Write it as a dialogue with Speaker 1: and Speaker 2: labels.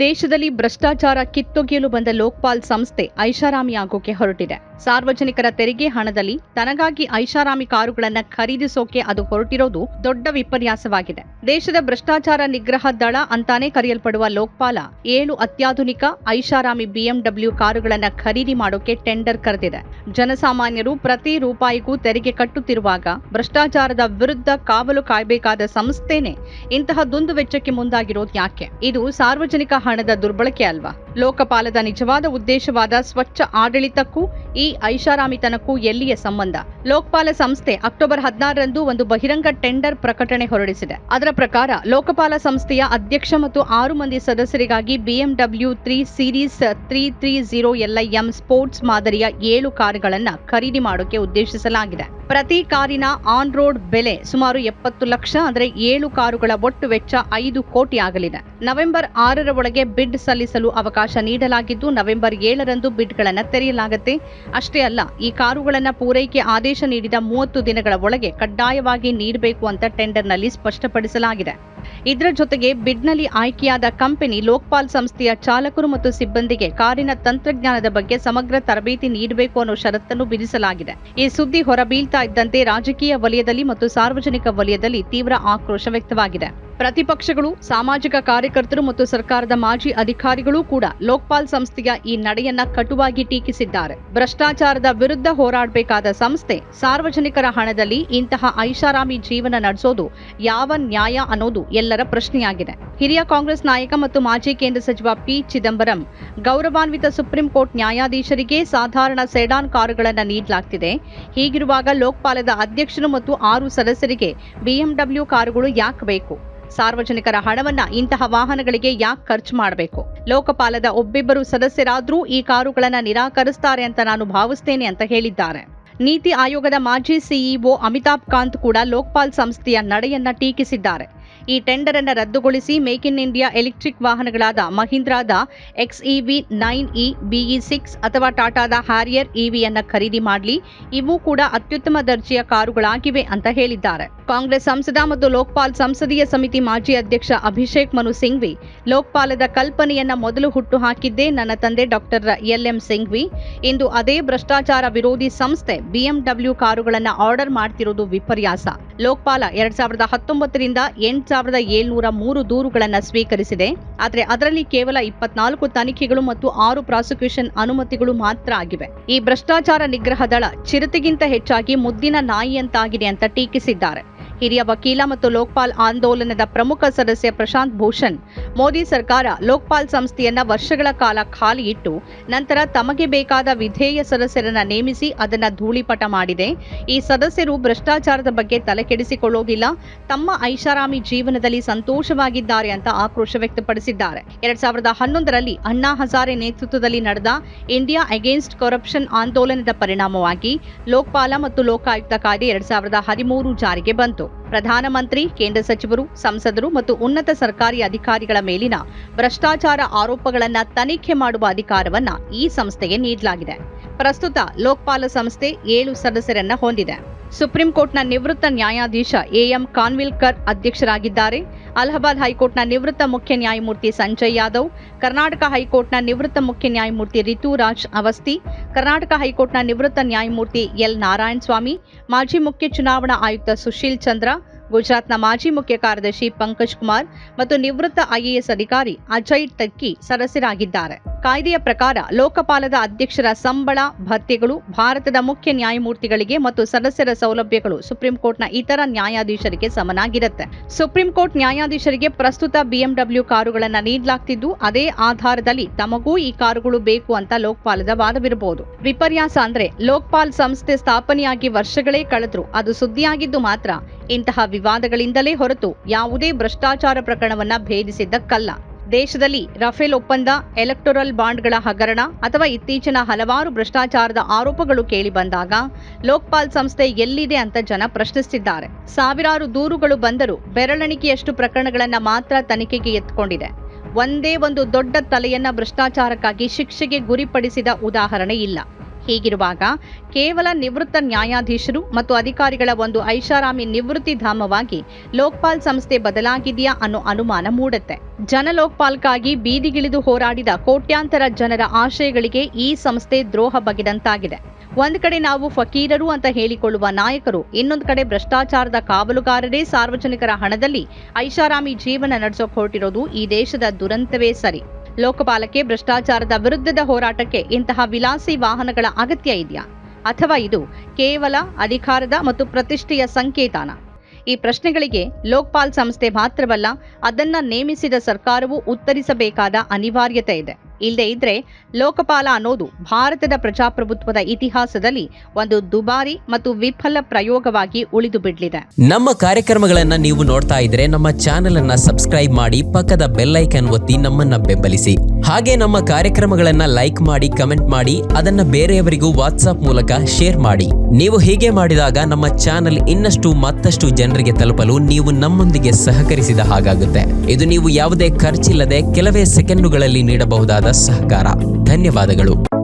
Speaker 1: ದೇಶದಲ್ಲಿ ಭ್ರಷ್ಟಾಚಾರ ಕಿತ್ತೊಗೆಯಲು ಬಂದ ಲೋಕ್ಪಾಲ್ ಸಂಸ್ಥೆ ಐಷಾರಾಮಿ ಆಗೋಕೆ ಹೊರಟಿದೆ. ಸಾರ್ವಜನಿಕರ ತೆರಿಗೆ ಹಣದಲ್ಲಿ ತನಗಾಗಿ ಐಷಾರಾಮಿ ಕಾರುಗಳನ್ನು ಖರೀದಿಸೋಕೆ ಅದು ಹೊರಟಿರೋದು ದೊಡ್ಡ ವಿಪರ್ಯಾಸವಾಗಿದೆ. ದೇಶದ ಭ್ರಷ್ಟಾಚಾರ ನಿಗ್ರಹ ದಳ ಅಂತಾನೆ ಕರೆಯಲ್ಪಡುವ ಲೋಕ್ಪಾಲ ಏಳು ಅತ್ಯಾಧುನಿಕ ಐಷಾರಾಮಿ ಬಿಎಂಡಬ್ಲ್ಯೂ ಕಾರುಗಳನ್ನು ಖರೀದಿ ಮಾಡೋಕೆ ಟೆಂಡರ್ ಕರೆದಿದೆ. ಜನಸಾಮಾನ್ಯರು ಪ್ರತಿ ರೂಪಾಯಿಗೂ ತೆರಿಗೆ ಕಟ್ಟುತ್ತಿರುವಾಗ ಭ್ರಷ್ಟಾಚಾರದ ವಿರುದ್ಧ ಕಾವಲು ಕಾಯಬೇಕಾದ ಸಂಸ್ಥೆನೇ ಇಂತಹ ದುಂದು ವೆಚ್ಚಕ್ಕೆ ಮುಂದಾಗಿರೋದು ಯಾಕೆ? ಇದು ಸಾರ್ವಜನಿಕ ಹಣದ ದುರ್ಬಳಕೆ ಅಲ್ವಾ? ಲೋಕಪಾಲದ ನಿಜವಾದ ಉದ್ದೇಶವಾದ ಸ್ವಚ್ಛ ಆಡಳಿತಕ್ಕೂ ಈ ಐಷಾರಾಮಿತನಕ್ಕೂ ಎಲ್ಲಿಯ ಸಂಬಂಧ? ಲೋಕಪಾಲ ಸಂಸ್ಥೆ ಅಕ್ಟೋಬರ್ ಹದಿನಾರರಂದು ಒಂದು ಬಹಿರಂಗ ಟೆಂಡರ್ ಪ್ರಕಟಣೆ ಹೊರಡಿಸಿದೆ. ಅದರ ಪ್ರಕಾರ, ಲೋಕಪಾಲ ಸಂಸ್ಥೆಯ ಅಧ್ಯಕ್ಷ ಮತ್ತು ಆರು ಮಂದಿ ಸದಸ್ಯರಿಗಾಗಿ BMW three series three three zero LIM sports ಮಾದರಿಯ ಏಳು ಕಾರುಗಳನ್ನು ಖರೀದಿ ಮಾಡೋಕೆ ಉದ್ದೇಶಿಸಲಾಗಿದೆ. ಪ್ರತಿ ಕಾರಿನ ಆನ್ ರೋಡ್ ಬೆಲೆ ಸುಮಾರು ಎಪ್ಪತ್ತು ಲಕ್ಷ ಅಂದರೆ ಏಳು ಕಾರುಗಳ ಒಟ್ಟು ವೆಚ್ಚ ಐದು ಕೋಟಿ ಆಗಲಿದೆ. ನವೆಂಬರ್ ಆರರ ಒಳಗೆ ಬಿಡ್ ಸಲ್ಲಿಸಲು ಅವಕಾಶ ನೀಡಲಾಗಿದ್ದು ನವೆಂಬರ್ ಏಳರಂದು ಬಿಡ್ಗಳನ್ನು ತೆರೆಯಲಾಗುತ್ತೆ. ಅಷ್ಟೇ ಅಲ್ಲ, ಈ ಕಾರುಗಳನ್ನು ಪೂರೈಕೆ ಆದೇಶ ನೀಡಿದ ಮೂವತ್ತು ದಿನಗಳ ಒಳಗೆ ಕಡ್ಡಾಯವಾಗಿ ನೀಡಬೇಕು ಅಂತ ಟೆಂಡರ್ನಲ್ಲಿ ಸ್ಪಷ್ಟಪಡಿಸಲಾಗಿದೆ. ಇದರ ಜೊತೆಗೆ ಬಿಡ್ನಲ್ಲಿ ಆಯ್ಕೆಯಾದ ಕಂಪನಿ ಲೋಕ್ಪಾಲ್ ಸಂಸ್ಥೆಯ ಚಾಲಕರು ಮತ್ತು ಸಿಬ್ಬಂದಿಗೆ ಕಾರಿನ ತಂತ್ರಜ್ಞಾನದ ಬಗ್ಗೆ ಸಮಗ್ರ ತರಬೇತಿ ನೀಡಬೇಕು ಅನ್ನೋ ಷರತ್ತನ್ನು ವಿಧಿಸಲಾಗಿದೆ. ಈ ಸುದ್ದಿ ಹೊರಬೀಳ್ತಾ ಇದ್ದಂತೆ ರಾಜಕೀಯ ವಲಯದಲ್ಲಿ ಮತ್ತು ಸಾರ್ವಜನಿಕ ವಲಯದಲ್ಲಿ ತೀವ್ರ ಆಕ್ರೋಶ ವ್ಯಕ್ತವಾಗಿದೆ. ಪ್ರತಿಪಕ್ಷಗಳು, ಸಾಮಾಜಿಕ ಕಾರ್ಯಕರ್ತರು ಮತ್ತು ಸರ್ಕಾರದ ಮಾಜಿ ಅಧಿಕಾರಿಗಳು ಕೂಡ ಲೋಕ್ಪಾಲ್ ಸಂಸ್ಥೆಯ ಈ ನಡೆಯನ್ನ ಕಟುವಾಗಿ ಟೀಕಿಸಿದ್ದಾರೆ. ಭ್ರಷ್ಟಾಚಾರದ ವಿರುದ್ಧ ಹೋರಾಡಬೇಕಾದ ಸಂಸ್ಥೆ ಸಾರ್ವಜನಿಕರ ಹಣದಲ್ಲಿ ಇಂತಹ ಐಷಾರಾಮಿ ಜೀವನ ನಡೆಸೋದು ಯಾವ ನ್ಯಾಯ ಅನ್ನೋದು ಎಲ್ಲರ ಪ್ರಶ್ನೆಯಾಗಿದೆ. ಹಿರಿಯ ಕಾಂಗ್ರೆಸ್ ನಾಯಕ ಮತ್ತು ಮಾಜಿ ಕೇಂದ್ರ ಸಚಿವ ಪಿ ಚಿದಂಬರಂ ಗೌರವಾನ್ವಿತ ಸುಪ್ರೀಂ ಕೋರ್ಟ್ ನ್ಯಾಯಾಧೀಶರಿಗೆ ಸಾಧಾರಣ ಸೆಡಾನ್ ಕಾರುಗಳನ್ನು ನೀಡಲಾಗ್ತಿದೆ. ಹೀಗಿರುವಾಗ ಲೋಕ್ಪಾಲದ ಅಧ್ಯಕ್ಷರು ಮತ್ತು ಆರು ಸದಸ್ಯರಿಗೆ ಬಿಎಂಡಬ್ಲ್ಯೂ ಕಾರುಗಳು ಯಾಕೆ ಬೇಕು? ಸಾರ್ವಜನಿಕರ ಹಣವನ್ನ ಇಂತಹ ವಾಹನಗಳಿಗೆ ಯಾಕೆ ಖರ್ಚು ಮಾಡಬೇಕು? ಲೋಕಪಾಲದ ಒಬ್ಬಿಬ್ಬರು ಸದಸ್ಯರಾದ್ರೂ ಈ ಕಾರುಗಳನ್ನ ನಿರಾಕರಿಸ್ತಾರೆ ಅಂತ ನಾನು ಭಾವಿಸ್ತೇನೆ ಅಂತ ಹೇಳಿದ್ದಾರೆ. ನೀತಿ ಆಯೋಗದ ಮಾಜಿ ಸಿಇಒ ಅಮಿತಾಬ್ ಕಾಂತ್ ಕೂಡ ಲೋಕ್ಪಾಲ್ ಸಂಸ್ಥೆಯ ನಡೆಯನ್ನ ಟೀಕಿಸಿದ್ದಾರೆ. ಈ ಟೆಂಡರ್ ಅನ್ನು ರದ್ದುಗೊಳಿಸಿ ಮೇಕ್ ಇನ್ ಇಂಡಿಯಾ ಎಲೆಕ್ಟ್ರಿಕ್ ವಾಹನಗಳಾದ ಮಹೀಂದ್ರಾದ XEV nine E, BE six ಅಥವಾ ಟಾಟಾದ ಹ್ಯಾರಿಯರ್ ಇವಿಯನ್ನು ಖರೀದಿ ಮಾಡಲಿ. ಇವು ಕೂಡ ಅತ್ಯುತ್ತಮ ದರ್ಜೆಯ ಕಾರುಗಳಾಗಿವೆ ಅಂತ ಹೇಳಿದ್ದಾರೆ. ಕಾಂಗ್ರೆಸ್ ಸಂಸದ ಮತ್ತು ಲೋಕ್ಪಾಲ್ ಸಂಸದೀಯ ಸಮಿತಿ ಮಾಜಿ ಅಧ್ಯಕ್ಷ ಅಭಿಷೇಕ್ ಮನು ಸಿಂಘ್ವಿ, ಲೋಕ್ಪಾಲದ ಕಲ್ಪನೆಯನ್ನ ಮೊದಲು ಹುಟ್ಟು ಹಾಕಿದ್ದೇ ನನ್ನ ತಂದೆ ಡಾಕ್ಟರ್ ಎಲ್ ಎಂ ಸಿಂಘ್ವಿ. ಇಂದು ಅದೇ ಭ್ರಷ್ಟಾಚಾರ ವಿರೋಧಿ ಸಂಸ್ಥೆ ಬಿಎಂಡಬ್ಲ್ಯೂ ಕಾರುಗಳನ್ನು ಆರ್ಡರ್ ಮಾಡ್ತಿರೋದು ವಿಪರ್ಯಾಸ. ಲೋಕ್ಪಾಲ ಎರಡ್ ಸಾವಿರದ ಹತ್ತೊಂಬತ್ತರಿಂದ ಎಂಟು ಸಾವಿರದ ಏಳ್ನೂರ ಮೂರು ದೂರುಗಳನ್ನು ಸ್ವೀಕರಿಸಿದೆ. ಆದರೆ ಅದರಲ್ಲಿ ಕೇವಲ ಇಪ್ಪತ್ನಾಲ್ಕು ತನಿಖೆಗಳು ಮತ್ತು ಆರು ಪ್ರಾಸಿಕ್ಯೂಷನ್ ಅನುಮತಿಗಳು ಮಾತ್ರ ಆಗಿವೆ. ಈ ಭ್ರಷ್ಟಾಚಾರ ನಿಗ್ರಹ ದಳ ಚಿರತೆಗಿಂತ ಹೆಚ್ಚಾಗಿ ಮುದ್ದಿನ ನಾಯಿಯಂತಾಗಿದೆ ಅಂತ ಟೀಕಿಸಿದ್ದಾರೆ. ಹಿರಿಯ ವಕೀಲ ಮತ್ತು ಲೋಕ್ಪಾಲ್ ಆಂದೋಲನದ ಪ್ರಮುಖ ಸದಸ್ಯ ಪ್ರಶಾಂತ್ ಭೂಷಣ್. ಮೋದಿ ಸರ್ಕಾರ ಲೋಕ್ಪಾಲ್ ಸಂಸ್ಥೆಯನ್ನ ವರ್ಷಗಳ ಕಾಲ ಖಾಲಿ ಇಟ್ಟು ನಂತರ ತಮಗೆ ಬೇಕಾದ ವಿಧೇಯ ಸದಸ್ಯರನ್ನ ನೇಮಿಸಿ ಅದನ್ನ ಧೂಳಿಪಟ ಮಾಡಿದೆ. ಈ ಸದಸ್ಯರು ಭ್ರಷ್ಟಾಚಾರದ ಬಗ್ಗೆ ತಲೆಕೆಡಿಸಿಕೊಳ್ಳೋದಿಲ್ಲ. ತಮ್ಮ ಐಷಾರಾಮಿ ಜೀವನದಲ್ಲಿ ಸಂತೋಷವಾಗಿದ್ದಾರೆ ಅಂತ ಆಕ್ರೋಶ ವ್ಯಕ್ತಪಡಿಸಿದ್ದಾರೆ. ಎರಡ್ ಸಾವಿರದ ಹನ್ನೊಂದರಲ್ಲಿ ಅಣ್ಣಾ ಹಜಾರೆ ನೇತೃತ್ವದಲ್ಲಿ ನಡೆದ ಇಂಡಿಯಾ ಅಗೇನ್ಸ್ಟ್ ಕರಪ್ಷನ್ ಆಂದೋಲನದ ಪರಿಣಾಮವಾಗಿ ಲೋಕ್ಪಾಲ ಮತ್ತು ಲೋಕಾಯುಕ್ತ ಕಾಯ್ದೆ ಎರಡ್ ಸಾವಿರದ ಹದಿಮೂರು ಜಾರಿಗೆ ಬಂತು. ಪ್ರಧಾನಮಂತ್ರಿ, ಕೇಂದ್ರ ಸಚಿವರು, ಸಂಸದರು ಮತ್ತು ಉನ್ನತ ಸರ್ಕಾರಿ ಅಧಿಕಾರಿಗಳ ಮೇಲಿನ ಭ್ರಷ್ಟಾಚಾರ ಆರೋಪಗಳನ್ನು ತನಿಖೆ ಮಾಡುವ ಅಧಿಕಾರವನ್ನ ಈ ಸಂಸ್ಥೆಗೆ ನೀಡಲಾಗಿದೆ. ಪ್ರಸ್ತುತ ಲೋಕ್ಪಾಲ ಸಂಸ್ಥೆ ಏಳು ಸದಸ್ಯರನ್ನ ಹೊಂದಿದೆ. ಸುಪ್ರೀಂ ಕೋರ್ಟ್ನ ನಿವೃತ್ತ ನ್ಯಾಯಾಧೀಶ ಎಎಂ ಖಾನ್ವಿಲ್ಕರ್ ಅಧ್ಯಕ್ಷರಾಗಿದ್ದಾರೆ. ಅಲಹಾಬಾದ್ ಹೈಕೋರ್ಟ್ನ ನಿವೃತ್ತ ಮುಖ್ಯ ನ್ಯಾಯಮೂರ್ತಿ ಸಂಜಯ್ ಯಾದವ್, ಕರ್ನಾಟಕ ಹೈಕೋರ್ಟ್ನ ನಿವೃತ್ತ ಮುಖ್ಯ ನ್ಯಾಯಮೂರ್ತಿ ರಿತುರಾಜ್ ಅವಸ್ತಿ ಕರ್ನಾಟಕ ಹೈಕೋರ್ಟ್ನ ನಿವೃತ್ತ ನ್ಯಾಯಮೂರ್ತಿ ಎಲ್ ನಾರಾಯಣ ಸ್ವಾಮಿ ಮಾಜಿ ಮುಖ್ಯ ಚುನಾವಣಾ ಆಯುಕ್ತ ಸುಶೀಲ್ ಚಂದ್ರ ಗುಜರಾತ್ನ ಮಾಜಿ ಮುಖ್ಯ ಕಾರ್ಯದರ್ಶಿ ಪಂಕಜ್ ಕುಮಾರ್ ಮತ್ತು ನಿವೃತ್ತ ಐಎಎಸ್ ಅಧಿಕಾರಿ ಅಜಯ್ ಟಕ್ಕಿ ಸದಸ್ಯರಾಗಿದ್ದಾರೆ. ಕಾಯ್ದೆಯ ಪ್ರಕಾರ ಲೋಕಪಾಲದ ಅಧ್ಯಕ್ಷರ ಸಂಬಳ, ಭತ್ಯೆಗಳು, ಭಾರತದ ಮುಖ್ಯ ನ್ಯಾಯಮೂರ್ತಿಗಳಿಗೆ ಮತ್ತು ಸದಸ್ಯರ ಸೌಲಭ್ಯಗಳು ಸುಪ್ರೀಂ ಕೋರ್ಟ್ನ ಇತರ ನ್ಯಾಯಾಧೀಶರಿಗೆ ಸಮನಾಗಿರುತ್ತೆ. ಸುಪ್ರೀಂ ಕೋರ್ಟ್ ನ್ಯಾಯಾಧೀಶರಿಗೆ ಪ್ರಸ್ತುತ ಬಿಎಂಡಬ್ಲ್ಯೂ ಕಾರುಗಳನ್ನು ನೀಡಲಾಗ್ತಿದ್ದು, ಅದೇ ಆಧಾರದಲ್ಲಿ ತಮಗೂ ಈ ಕಾರುಗಳು ಬೇಕು ಅಂತ ಲೋಕಪಾಲದ ವಾದವಿರಬಹುದು. ವಿಪರ್ಯಾಸ ಅಂದ್ರೆ ಲೋಕಪಾಲ್ ಸಂಸ್ಥೆ ಸ್ಥಾಪನೆಯಾಗಿ ವರ್ಷಗಳೇ ಕಳೆದ್ರು, ಅದು ಸುದ್ದಿಯಾಗಿದ್ದು ಮಾತ್ರ ಇಂತಹ ವಿವಾದಗಳಿಂದಲೇ ಹೊರತು ಯಾವುದೇ ಭ್ರಷ್ಟಾಚಾರ ಪ್ರಕರಣವನ್ನ ಭೇದಿಸಿದ್ದಕ್ಕಲ್ಲ. ದೇಶದಲ್ಲಿ ರಫೇಲ್ ಒಪ್ಪಂದ, ಎಲೆಕ್ಟೋರಲ್ ಬಾಂಡ್ಗಳ ಹಗರಣ ಅಥವಾ ಇತ್ತೀಚಿನ ಹಲವಾರು ಭ್ರಷ್ಟಾಚಾರದ ಆರೋಪಗಳು ಕೇಳಿಬಂದಾಗ ಲೋಕ್ಪಾಲ್ ಸಂಸ್ಥೆ ಎಲ್ಲಿದೆ ಅಂತ ಜನ ಪ್ರಶ್ನಿಸಿದ್ದಾರೆ ಸಾವಿರಾರು ದೂರುಗಳು ಬಂದರೂ ಬೆರಳೆಣಿಕೆಯಷ್ಟು ಪ್ರಕರಣಗಳನ್ನ ಮಾತ್ರ ತನಿಖೆಗೆ ಎತ್ಕೊಂಡಿದೆ. ಒಂದೇ ಒಂದು ದೊಡ್ಡ ತಲೆಯನ್ನ ಭ್ರಷ್ಟಾಚಾರಕ್ಕಾಗಿ ಶಿಕ್ಷೆಗೆ ಗುರಿಪಡಿಸಿದ ಉದಾಹರಣೆ ಇಲ್ಲ. ಹೀಗಿರುವಾಗ ಕೇವಲ ನಿವೃತ್ತ ನ್ಯಾಯಾಧೀಶರು ಮತ್ತು ಅಧಿಕಾರಿಗಳ ಒಂದು ಐಷಾರಾಮಿ ನಿವೃತ್ತಿ ಧಾಮವಾಗಿ ಲೋಕ್ಪಾಲ್ ಸಂಸ್ಥೆ ಬದಲಾಗಿದೆಯಾ ಅನ್ನೋ ಅನುಮಾನ ಮೂಡುತ್ತೆ. ಜನ ಲೋಕ್ಪಾಲ್ಗಾಗಿ ಬೀದಿಗಿಳಿದು ಹೋರಾಡಿದ ಕೋಟ್ಯಾಂತರ ಜನರ ಆಶಯಗಳಿಗೆ ಈ ಸಂಸ್ಥೆ ದ್ರೋಹ ಬಗೆದಂತಾಗಿದೆ. ಒಂದು ಕಡೆ ನಾವು ಫಕೀರರು ಅಂತ ಹೇಳಿಕೊಳ್ಳುವ ನಾಯಕರು, ಇನ್ನೊಂದು ಕಡೆ ಭ್ರಷ್ಟಾಚಾರದ ಕಾವಲುಗಾರರೇ ಸಾರ್ವಜನಿಕರ ಹಣದಲ್ಲಿ ಐಷಾರಾಮಿ ಜೀವನ ನಡೆಸೋಕೆ ಹೊರಟಿರೋದು ಈ ದೇಶದ ದುರಂತವೇ ಸರಿ. ಲೋಕಪಾಲಕ್ಕೆ ಭ್ರಷ್ಟಾಚಾರದ ವಿರುದ್ಧದ ಹೋರಾಟಕ್ಕೆ ಇಂತಹ ವಿಲಾಸಿ ವಾಹನಗಳ ಅಗತ್ಯ ಇದೆಯಾ? ಅಥವಾ ಇದು ಕೇವಲ ಅಧಿಕಾರದ ಮತ್ತು ಪ್ರತಿಷ್ಠೆಯ ಸಂಕೇತನ? ಈ ಪ್ರಶ್ನೆಗಳಿಗೆ ಲೋಕ್ಪಾಲ್ ಸಂಸ್ಥೆ ಮಾತ್ರವಲ್ಲ, ಅದನ್ನ ನೇಮಿಸಿದ ಸರ್ಕಾರವು ಉತ್ತರಿಸಬೇಕಾದ ಅನಿವಾರ್ಯತೆ ಇದೆ. ಇಲ್ಲದೆ ಇದ್ರೆ ಲೋಕಪಾಲ ಅನ್ನೋದು ಭಾರತದ ಪ್ರಜಾಪ್ರಭುತ್ವದ ಇತಿಹಾಸದಲ್ಲಿ ಒಂದು ದುಬಾರಿ ಮತ್ತು ವಿಫಲ ಪ್ರಯೋಗವಾಗಿ ಉಳಿದು ಬಿಡಲಿದೆ.
Speaker 2: ನಮ್ಮ ಕಾರ್ಯಕ್ರಮಗಳನ್ನ ನೀವು ನೋಡ್ತಾ ಇದ್ರೆ ನಮ್ಮ ಚಾನೆಲ್ ಅನ್ನ ಸಬ್ಸ್ಕ್ರೈಬ್ ಮಾಡಿ ಪಕ್ಕದ ಬೆಲ್ಲೈಕನ್ ಒತ್ತಿ ನಮ್ಮನ್ನ ಬೆಂಬಲಿಸಿ. ಹಾಗೆ ನಮ್ಮ ಕಾರ್ಯಕ್ರಮಗಳನ್ನ ಲೈಕ್ ಮಾಡಿ, ಕಮೆಂಟ್ ಮಾಡಿ, ಅದನ್ನ ಬೇರೆಯವರಿಗೂ ವಾಟ್ಸ್ಆಪ್ ಮೂಲಕ ಶೇರ್ ಮಾಡಿ. ನೀವು ಹೀಗೆ ಮಾಡಿದಾಗ ನಮ್ಮ ಚಾನೆಲ್ ಇನ್ನಷ್ಟು ಮತ್ತಷ್ಟು ಜನರಿಗೆ ತಲುಪಲು ನೀವು ನಮ್ಮೊಂದಿಗೆ ಸಹಕರಿಸಿದ ಹಾಗಾಗುತ್ತೆ. ಇದು ನೀವು ಯಾವುದೇ ಖರ್ಚಿಲ್ಲದೆ ಕೆಲವೇ ಸೆಕೆಂಡುಗಳಲ್ಲಿ ನೀಡಬಹುದಾದ ಸಹಕಾರ. ಧನ್ಯವಾದಗಳು.